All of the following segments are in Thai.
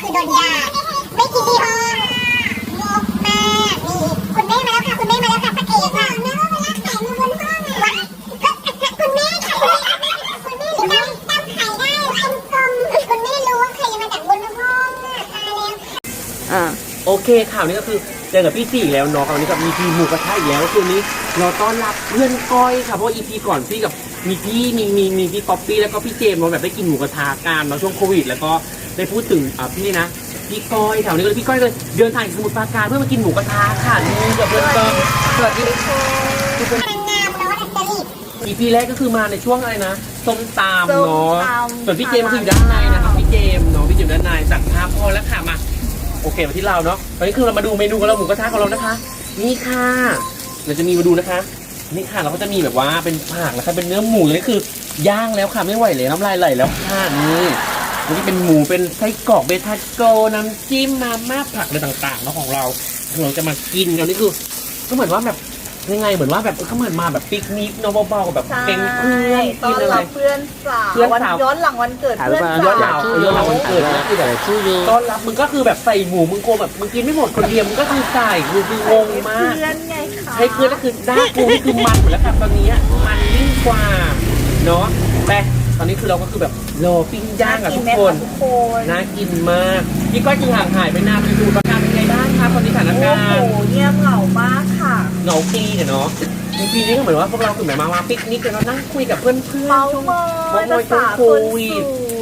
คือโดนด่าไม่กินที่ห้องงกมากนี่คุณแม่มาแล้วค่ะคุณแม่มาแล้วค่ะพระเอกค่ะแม่ว่าเวลาไข่มาบนห้องอะก็คุณแม่ค่ะคุณแม่คุณแม่ตั้งไข่ได้กลมคุณแม่รู้ว่าไข่มาจากบนห้องอะตายแล้วอ่าโอเคข่าวนี้ก็คือเจอกับพี่สี่แล้วเนาะคราวนี้กับมีพีหมูกระทะอีกแล้วคืนนี้ เราต้อนรับเพื่อนก้อยค่ะเพราะอีพีก่อนพี่กับมีพี่มีมีมีพี่ป๊อปปี้แล้วก็พี่เจมส์เราแบบได้กินหมูกระทะกันเนาช่วงโควิด แล้วก็ ได้พูดถึงอ่าพี่นะพี่ก้อยแถวนี้ก็เลยพี่ก้อยก็เลยเดินทางจากสมุทรปราการเพื่อมากินหมูกระทะค่ะนี่กับเพื่อนก้อยสวัสดีค่ะนางงามเนาะดัดจริตอีพีแรกก็คือมาในช่วงอะไรนะส้มตำส้มเนาะตำส่วนพี่เจมส์ก็คืออยู่ด้านในนะครับพี่เจมส์เนาะพี่เจมส์ด้านในตัดภาพพอแล้วค่ะมาโอเคมาที่เราเนาะตอนนี้คือเรามาดูเมนูของเราหมูกระทะของเรานะคะ นี่ค่ะเราจะมีมาดูนะคะ นี่ค่ะเราก็จะมีแบบว่าเป็นผักนะคะเป็นเนื้อหมูนี่คือ ย่างแล้วค่ะไม่ไหวเลยน้ำลายไหลแล้วค่ะนี่ นี่เป็นหมูเป็นไส้กรอกเบทาโกน้ำจิ้มมาม่าผักอะไรต่างๆเนาะของเราเราจะมากินกันนี่คือก็เหมือนว่าแบบยังไงเหมือนว่าแบบก็เหมือนมาแบบปิกนิกเนาะเบาๆแบบใช่เป็นเพื่อนต้กิอนนอะไรรับเพื่อนสาวเพื่อนวันสาว ย้อนหลังวันเกิดถ่ายเพื่อนรูปสาย้อนหลังวเรื่องราววันเกิดนะที่แต่ชื่อยูต้อนรับมึงก็คือแบบใส่หมูมึงโกงแบบมึงกินไม่หมดคนเดียวมึงก็คือใส่มึงคืองงมาก เพื่อนไงคะให้เพื่อนก็คือด้ากูนี่คือมันหมดแล้วครับตอนนี้มันยิ่งกว่าเนาะแต่ ตอนนี้คือเราก็คือแบบรอปิ้งย่างกับทุกคนทุกคน น่ากินมากพี่ก้อยจึงห่างหายไปนานไปดูประการเป็นไงบ้างครับตอนนี้สถานโอ้การโหณ์เงียบเหงามากค่ะเหงาปีเนี่ยเนาะปีนี้ก็เหมือนว่าพวกเราคือแบบมามาปิกนิกกันแล้วนั่งคุยกับเพื่อนเพื่อนเมาส์มอยภาษาคนสวย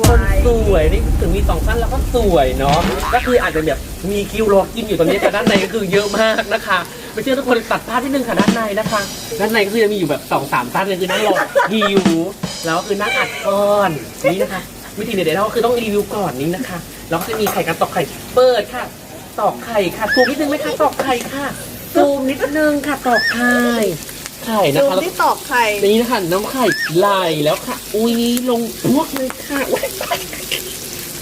คนสวยนี่ถึงมีสองสั้นแล้วก็สวยเนาะก็คืออาจจะแบบมีคิวรอกินอยู่ตอนนี้แต่ด้านในก็คือเยอะมากนะคะ ไม่เชื่อทุกคนตัดภาพที่หนึ่งค่ะด้านในนะคะ ด้านในก็คือจะมีอยู่แบบสองสามสั้นเลยคือนั่งรอหิวแล้วก็คือนั่งอัดก้อนนี่นะคะ วิธีเด็ดๆเราก็คือต้องรีวิวก่อนนี้นะคะแล้วก็จะมีไข่การตอกไข่เปิดค่ะตอกไข่ค่ะซูมนิดนึงไหมคะตอกไข่ค่ะซูมนิดนึงค่ะตอกไข่ ข่นะดูคะแล้วที่ตอกไข่นี่นะคะน้ำไข่ไหลแล้วค่ะ อุ้ยลงพวกเลยค่ะอุ๊ย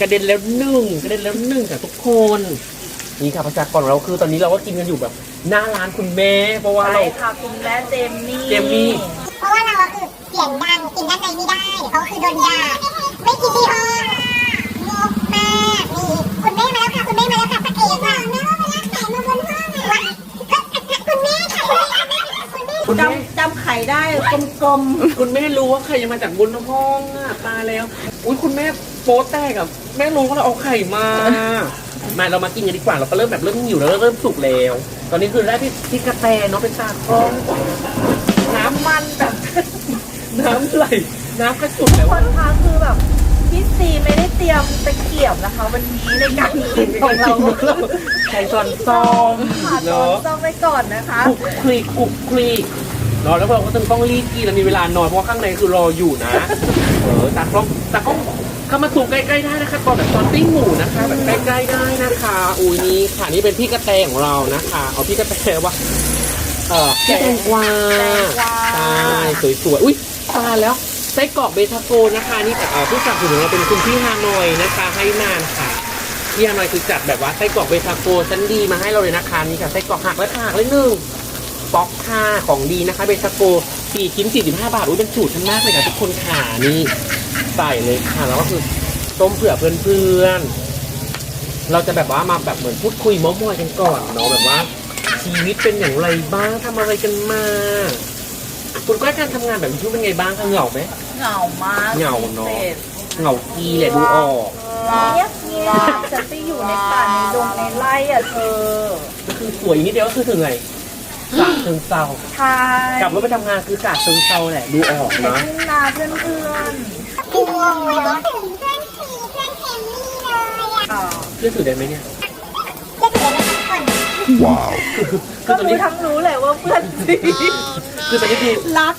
กระเด็นแล้วหนึ่งกระเด็นแล้วหนึ่งค่ะทุกคน นี่ค่ะประชากรของเราคือตอนนี้เราก็กินกันอยู่แบบ หน้าร้านคุณแม่ เพราะว่าใช่เรา ค่ะคุณแม่เจมมี่เจมมี่ เพราะว่าเราคือเสียงดังกินด้านในไม่ได้เขาคือโดนด่าไม่กินที่ ข่ได้กลมคุณแม่รู้ว่าไข่ยังมาจากบนห้องอะตายแล้ว อุ้ยคุณแม่โป๊แตกอะแม่รู้ว่าเราเอาไข่มา มาเรามากินกันดีกว่าเราก็เริ่มแบบเริ่มหิวแล้วเริ่มสุกแล้ว ตอนนี้คือได้พี่พี่กระแตเนาะเป็นตากล้องน้ำมันแบบน้ำไหลน้ำกระสุดแล้วๆคนคะคือแบบพี่ซีไม่ได้เตรียมตะเกียบนะคะ วันนี้ในการกินของเราใช้ช้อนส้อม ค่ะตอนเนาะต้องไปก่อนนะคะ คลุกคลีกคลุกคลีก เนาะแล้วเราก็ต้องต้องรีบกินเรามีเวลานอนเพราะว่าข้างในคือรออยู่นะ เออตากล้องตากล้องเข้ามาสูงใกล้ๆได้นะคะตอนแบบตอนปิ้งหมูนะคะแบบใกล้ๆได้นะคะอุ้ยนี่ค่ะนี่เป็นพี่กระแตของเรานะคะเอาพี่กระแตว่าเออพี่แตงกวาตงกวาใช่สวยๆอุ้ยตายแล้วไส้กรอกเบทาโกนะคะนี่แต่ผู้สนับสนุนเราเป็นคุณพี่ฮานอยนะคะให้นานค่ะพี่ฮานอยคือจัดแบบว่าไส้กรอกเบทาโกชั้นดีมาให้เราเลยนะคะนี่ค่ะไส้กรอกหักและหักเลยหนึ่ง ป๊อกค่ะของดีนะคะเบทาโกสี่ชิ้นสี่สิบห้าบาทอุ้ยเป็นสูตรชั้นมากเลยค่ะทุกคนค่ะนี่ใส่เลยค่ะแล้วก็คือต้มเผื่อเพื่อนๆ เราจะแบบว่ามาแบบเหมือนพูดคุยเมอมอยกันก่อนเนาะแบบว่า ชีวิตเป็นอย่างไรบ้างทำอะไรกันมาคุณก้อยการทำงานแบบนี้เป็นไงบ้างคะเหงาไหมเหงามากเหงาเนอะพิศษเหงากีแหละดูออกเงียบเงียบจะไปอยู่ในป่าในดงในไร่อะเธอก็คือสวยอีกนิดเดียวก็คือถึงไง สาเชิงเซาใช่กลับรถไปทำงานคือสาเชิงเซาแหละดูออกไปนะทุ่งนาเพื่อนเพื่อนคือโอ้ยถึงเพื่อนสีเพื่อนเอมมี่เลยอะเชื่อถือได้ไหมเนี่ยจะถือไม่ทุกคนๆก็คือตอนรู้นี้ทั้งรู้เลยว่าเพื่อนสีคือตอนนี้คือรัก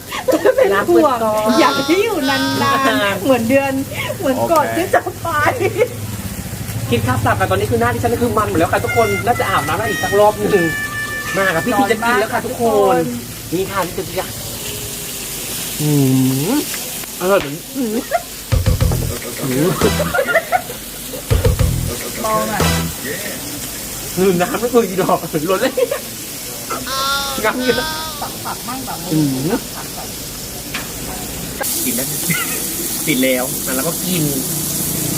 เป็นรักห่วงเพื่อนก่อนอยากให้อยู่นานๆเหมือนเดือน เหมือนก่อนที่จะไปคิดค่าปรับกันตอนนี้คือหน้าที่ฉันคือมันหมดแล้วค่ะทุกคนน่าจะอาบน้ำได้อีกสักรอบหนึ่ง มากับพี่พีจะกินแล้วค่ะทุกคน นี่ค่ะนี่จะอยากอืมอร่อยเหมือนอืมอืมมองอะคือน้ำไม่เคยกินดอกล้นเลยงับเงี้ยนะปักปักมั่งแบบอืมกินแล้วติดแล้วอะแล้วก็กิน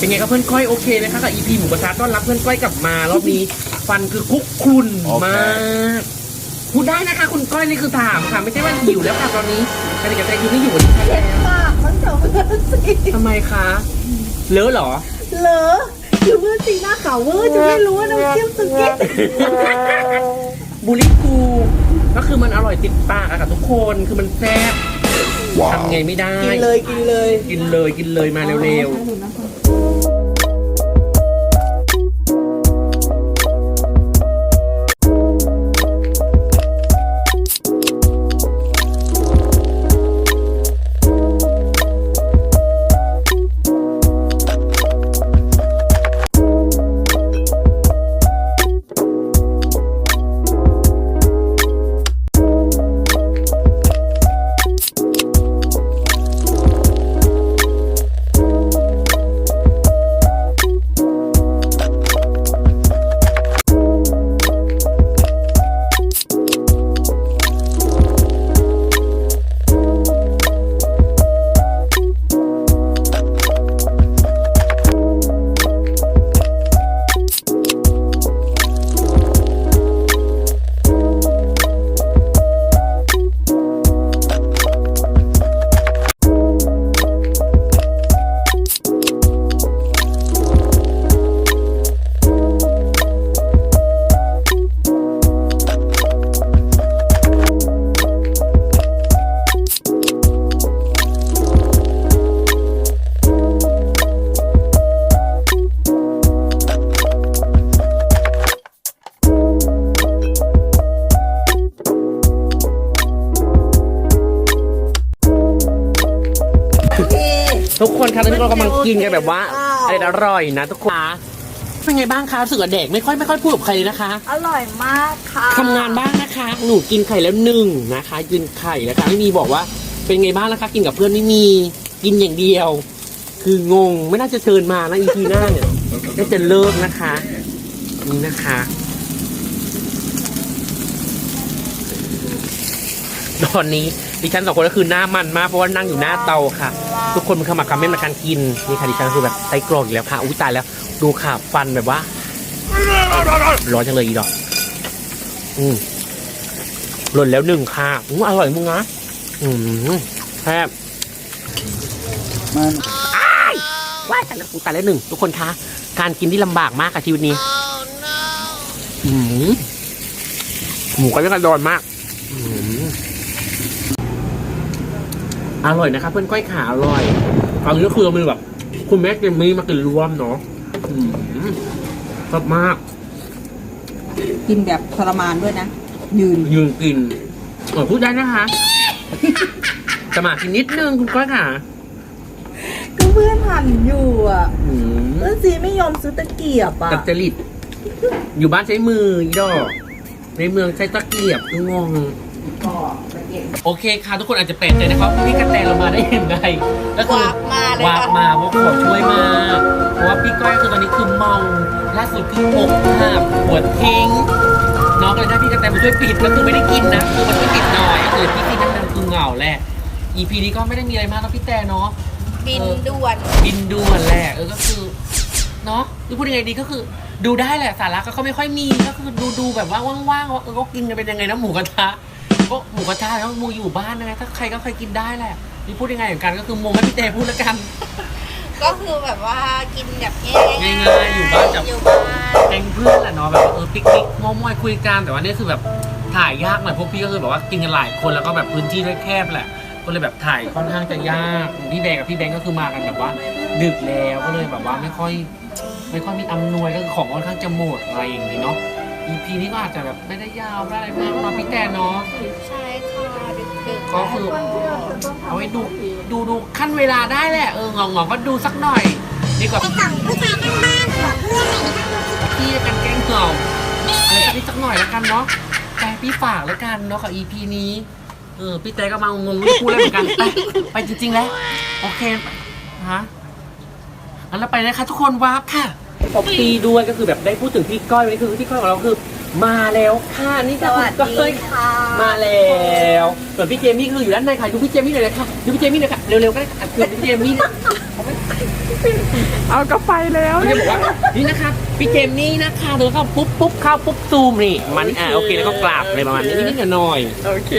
เป็นไงครับเพื่อนก้อยโอเคไหมคะกับ EP หมูกระทะต้อนรับเพื่อนก้อยกลับมารอบนี้ฟันคือคุกคุณโอเค มากพูดได้นะคะ คุณก้อยนี่คือถามค่ะไม่ใช่ว่าหิวแล้วค่ะตอนนี้กติกาใจคือไม่อยู่วันนี้ค่ะเห็นปากมันเถอะเพื่อนสิทำไมคะเลอะเหรอ เหรอคือเพื่อนสีหน้าขาวเวอร์จะไม่รู้ว่าน้ำจิ้มสุกี้บูลลี่กูก็คือมันอร่อยติดปากอะกับทุกคนคือมันแซ่บ Wow. ทำไงไม่ได้ กินเลยกินเลยกินเลยกินเลยมาเร็วๆ ทุกคนครับตอนนี้เรากำลังกินกันแบบว่าอะไรอร่อยนะทุกคนเป็นไงบ้างคะรู้สึกว่าเด็กไม่ค่อยไม่ค่อยพูดกับใครเลยนะคะ อร่อยมากค่ะทำงานบ้างนะคะ หนูกินไข่แล้วหนึ่งนะคะกินไข่แล้วค่ะไม่มีบอกว่า เป็นไงบ้างนะคะ กินกับเพื่อนไม่มีกินอย่างเดียว คืองงไม่น่าจะเชิญมานะอีพีหน้าเนี่ยน่าจะเลิกนะคะ นี่นะคะ ตอนนี้ดิฉันสองคนก็คือหน้ามันมากเพราะว่านั่งอยู่หน้าเตาค่ะ ทุกคนมันเข้ามาคอมเมนต์มาการกินนี่ค่ะดิฉันคือแบบไส้กรอกอีกแล้วค่ะอุ้ยตายแล้วดูค่ะฟันแบบว่าร้อนจังเลยอีดอกอืมหล่นแล้วหนึ่งค่ะอู้อร่อยมึงนะอืมแซ่บมันว้ายแต่ละกูแต่ละหนึ่งทุกคนคะการกินที่ลำบากมากค่ะชีวิตนี้อืมหมูก็ยังกระดอนมาก อืม อร่อยนะครับเพื่อนก้อยขาอร่อยคราวนี้ก็คือเราเป็นแบบ คุณแม่เกมมี่มากินรวมเนาะอืมชอบมาก กินแบบทรมานด้วยนะ ยืนยืนกินเออพูดได้นะคะจะมากินนิดนึงคุณก้อยค่ะก็เพื่อนหั่นอยู่อะอืมเพื่อนสีไม่ยอมซื้อตะเกียบอะกับจริตอยู่บ้านใช้มืออีดอกในเมืองใช้ตะเกียบคื องงโอเคค่ะทุกคนอาจจะแปลกใจนะครับพี่กระแตเรามาได้ยังไงก็คือวาบมาเลยค่ะ วาบมาเพราะขอช่วยมาเพราะว่าพี่ก้อยคือตอนนี้คือเมาล่าสุดคืออกหักปวดทิ้ง น้องก็เลยได้พี่กระแตมาช่วยปิดก็คือไม่ได้กินนะคือมันช่วยปิดหน่อยก็คือพี่กินนั่นมันคือเหงาแหละ EP นี้ก็ไม่ได้มีอะไรมากนะพี่แต่เนาะ บินด่วน บินด่วนแหละเออก็คือเนาะจะพูดยังไงดีก็คือ ดูได้แหละสาระก็ไม่ค่อยมีก็คือดูดูแบบว่าว่างๆว่าเออก็กินกันเป็นยังไงนะหมูกระทะ ก็หมูกระทะแล้วมูอยู่บ้านยังไงถ้าใครก็เคยกินได้แหละนี่พูดยังไงเหมือนกันก็คือมงให้พี่เต้พูดแล้วกัน ก็คือแบบว่ากินแบบง่ายง่ายๆอยู่บ้านจับ อยู่บ้านแก๊งเพื่อนแหละเนาะแบบว่าเออปิกนิกมอมอยคุยกันแต่ว่านี่คือแบบถ่ายยากหน่อยพวกพี่ก็คือแบบว่ากินกันหลายคนแล้วก็แบบพื้นที่แคบๆแหละ ก็เลยแบบถ่ายค่อนข้างจะยากพี่แบงกับพี่แบงก์ก็คือมากันแบบว่า ดึกแล้วก็เลยแบบว่าไม่ค่อย ไม่ค่อยมีอำนวยก็คือของค่อนข้างจะหมดอะไรอย่างนี้เนาะ EP นี้ก็อาจจะแบบไม่ได้ยาวไม่ได้อะไรมากเนาะพี่แต่เนาะ ใช่ค่ะดึกๆก็คือ เอาไว้ดูดูดูขั้นเวลาได้แหละ เออเงาเงาๆก็ดูสักหน่อย ดีกว่าไปส่งผู้ชายข้างบ้านของเพื่อนอะไรนะคะพี่กันแกล้งเงาอะไรสักนิดสักหน่อยแล้วกันเนาะแต่พี่ฝากแล้วกันเนาะกับ EP นี้ เออพี่แต่ก็มางงไม่พูดอะไรเหมือนกันไปไปจริง ๆ แล้ว โอเคฮะอันแล้วไปนะคะทุกคนวาร์ปค่ะ ตบตีด้วยก็คือแบบได้พูดถึงพี่ก้อยไว้คือพี่ก้อยของเราคือ มาแล้วค่ะนี่สค่ะวัสคุณก้ดีอยค่ะ มาแล้วส่วนพี่เจมี่คืออยู่ด้านในค่ะดูพี่เจมี่หน่อยนะคะดูพี่เจมี่หน่อยค่ะเร็วๆก็ได้ค่ะดูพี่เจมี่เอาก็ไปแล้วเขาจะบอกว่านี่นะคะพี่เจมส์นี่นะคะเธอเข้าปุ๊บปุ๊บเข้าปุ๊บซูมนี่มันอ่าโอเคแล้วก็กราบอะไรประมาณนี้นิดๆหน่อยๆโอเค